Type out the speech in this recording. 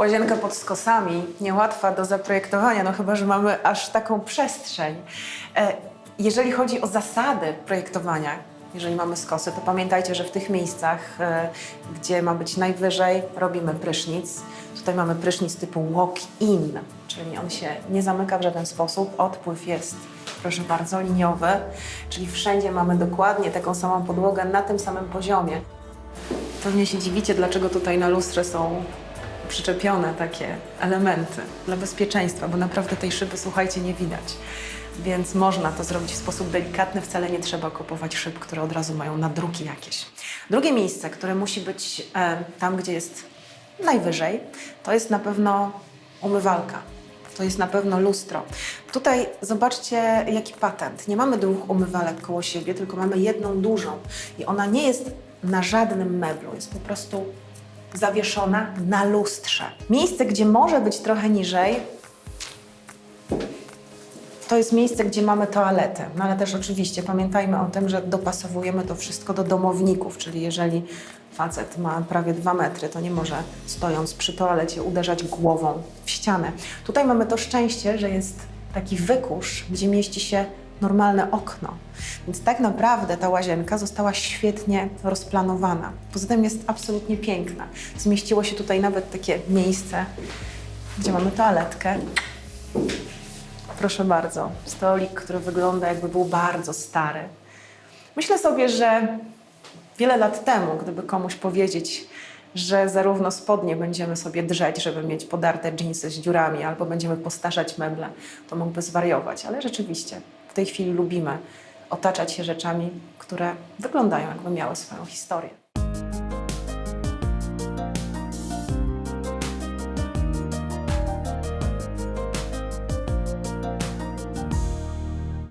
Łazienka pod skosami, niełatwa do zaprojektowania, no chyba, że mamy aż taką przestrzeń. E, Jeżeli chodzi o zasady projektowania, jeżeli mamy skosy, to pamiętajcie, że w tych miejscach, e, gdzie ma być najwyżej, robimy prysznic. Tutaj mamy prysznic typu walk-in, czyli on się nie zamyka w żaden sposób. Odpływ jest, proszę bardzo, liniowy, czyli wszędzie mamy dokładnie taką samą podłogę na tym samym poziomie. Pewnie się dziwicie, dlaczego tutaj na lustrze są przyczepione takie elementy dla bezpieczeństwa, bo naprawdę tej szyby, słuchajcie, nie widać. Więc można to zrobić w sposób delikatny, wcale nie trzeba kupować szyb, które od razu mają nadruki jakieś. Drugie miejsce, które musi być e, tam, gdzie jest najwyżej, to jest na pewno umywalka. To jest na pewno lustro. Tutaj zobaczcie, jaki patent. Nie mamy dwóch umywalek koło siebie, tylko mamy jedną dużą. I ona nie jest na żadnym meblu, jest po prostu zawieszona na lustrze. Miejsce, gdzie może być trochę niżej, to jest miejsce, gdzie mamy toaletę. No ale też oczywiście pamiętajmy o tym, że dopasowujemy to wszystko do domowników, czyli jeżeli facet ma prawie dwa metry, to nie może stojąc przy toalecie uderzać głową w ścianę. Tutaj mamy to szczęście, że jest taki wykurz, gdzie mieści się normalne okno. Więc tak naprawdę ta łazienka została świetnie rozplanowana. Poza tym jest absolutnie piękna. Zmieściło się tutaj nawet takie miejsce, gdzie mamy toaletkę. Proszę bardzo, stolik, który wygląda jakby był bardzo stary. Myślę sobie, że wiele lat temu, gdyby komuś powiedzieć, że zarówno spodnie będziemy sobie drzeć, żeby mieć podarte dżinsy z dziurami, albo będziemy postarzać meble, to mógłby zwariować. Ale rzeczywiście w tej chwili lubimy otaczać się rzeczami, które wyglądają jakby miały swoją historię.